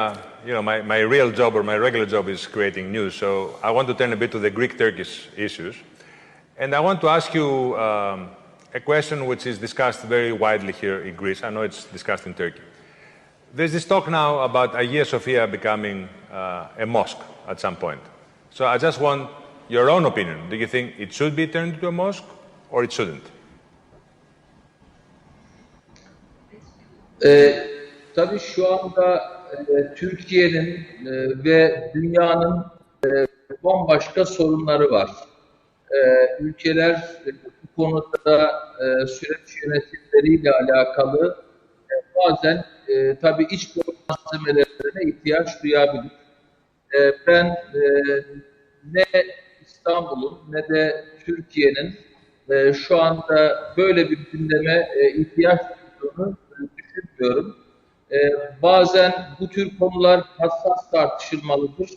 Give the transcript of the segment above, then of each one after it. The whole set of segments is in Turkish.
Uh, you know, my, my real job or my regular job is creating news, so I want to turn a bit to the Greek-Turkish issues. And I want to ask you um, a question which is discussed very widely here in Greece. I know it's discussed in Turkey. There's this talk now about Hagia Sophia becoming uh, a mosque at some point. So I just want your own opinion. Do you think it should be turned into a mosque or it shouldn't? Ee, tabii şu anda e, Türkiye'nin e, ve dünyanın e, bambaşka sorunları var. E, ülkeler e, bu konuda e, süreç yönetimleriyle alakalı bazen e, tabii iç malzemelerine ihtiyaç duyabilir. E, ben ne İstanbul'un ne de Türkiye'nin şu anda böyle bir gündeme ihtiyaç duyduğunu düşünmüyorum. E, bazen bu tür konular hassas tartışılmalıdır.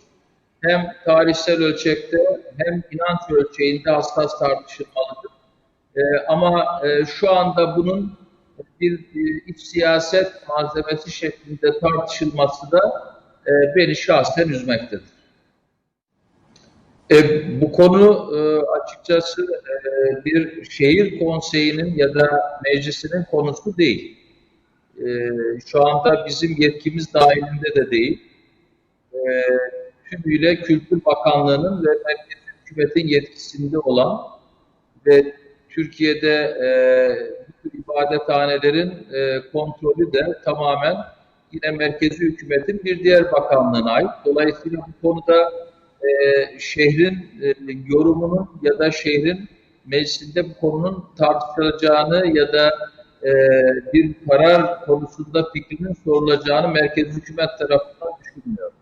Hem tarihsel ölçekte hem inanç ölçeğinde hassas tartışılmalıdır. E, ama e, şu anda bunun bir e, iç siyaset malzemesi şeklinde tartışılması da e, beni şahsen üzmektedir. E, bu konu e, açıkçası e, bir şehir konseyinin ya da meclisinin konusu değil. E, şu anda bizim yetkimiz dahilinde de değil. E, tümüyle Kültür Bakanlığı'nın ve Merkez Hükümet'in yetkisinde olan ve Türkiye'de e, bu tür ibadethanelerin e, kontrolü de tamamen yine merkezi hükümetin bir diğer bakanlığına ait. Dolayısıyla bu konuda e, şehrin yorumunun ya da şehrin meclisinde bu konunun tartışılacağını ya da e, bir karar konusunda fikrinin sorulacağını merkez hükümet tarafından düşünmüyorum.